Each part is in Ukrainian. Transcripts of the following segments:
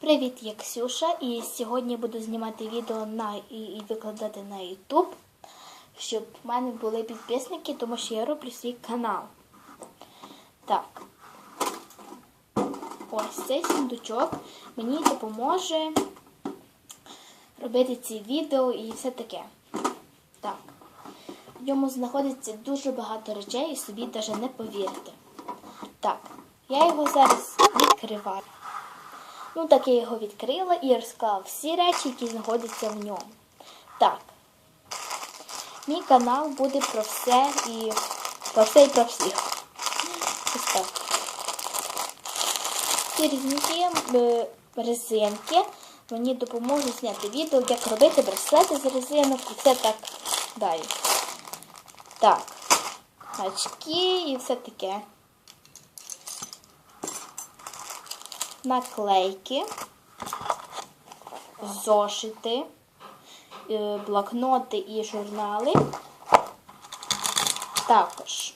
Привіт, я Ксюша, і сьогодні буду знімати відео на і, і викладати на YouTube, щоб в мене були підписники, тому що я роблю свій канал. Так. Ось цей сундучок мені допоможе робити ці відео і все таке. Так. В ньому знаходиться дуже багато речей і собі навіть не повірите. Так, я його зараз відкриваю. Ну, так я його відкрила і розклала всі речі, які знаходяться в ньому. Так. Мій канал буде про все і про все і про всіх. Ось так. Ці різники е, резинки мені допоможуть зняти відео, як робити браслети з резинок і все так далі. Так. Очки і все таке. Наклейки, зошити, е, блокноти і журнали. Також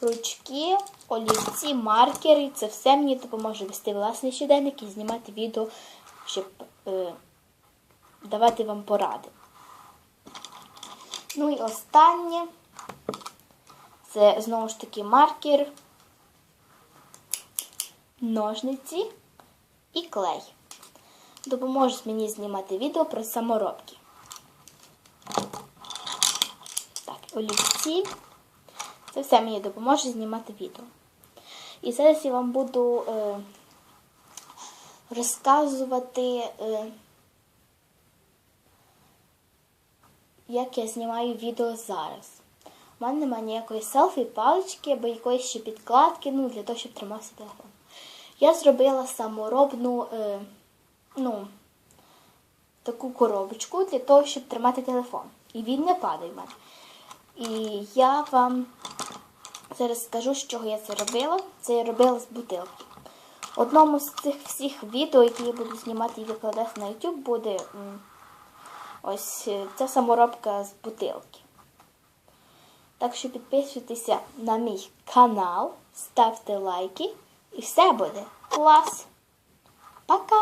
ручки, олівці, маркери. Це все мені допоможе вести власний щоденник і знімати відео, щоб е, давати вам поради. Ну і останнє це знову ж таки маркер ножниці і клей. Допоможуть мені знімати відео про саморобки. Так, олівці. Це все мені допоможе знімати відео. І зараз я вам буду е, розказувати, е, як я знімаю відео зараз. У мене немає ніякої селфі, палички або якоїсь ще підкладки, ну, для того, щоб тримався телефон. Я зробила саморобну е, ну, таку коробочку для того, щоб тримати телефон. І він не падає в мене. І я вам зараз скажу, з чого я це робила. Це я робила з бутилки. Одному з цих всіх відео, які я буду знімати і викладати на YouTube, буде ось е, ця саморобка з бутилки. Так що підписуйтеся на мій канал, ставте лайки і все буде клас. Пока!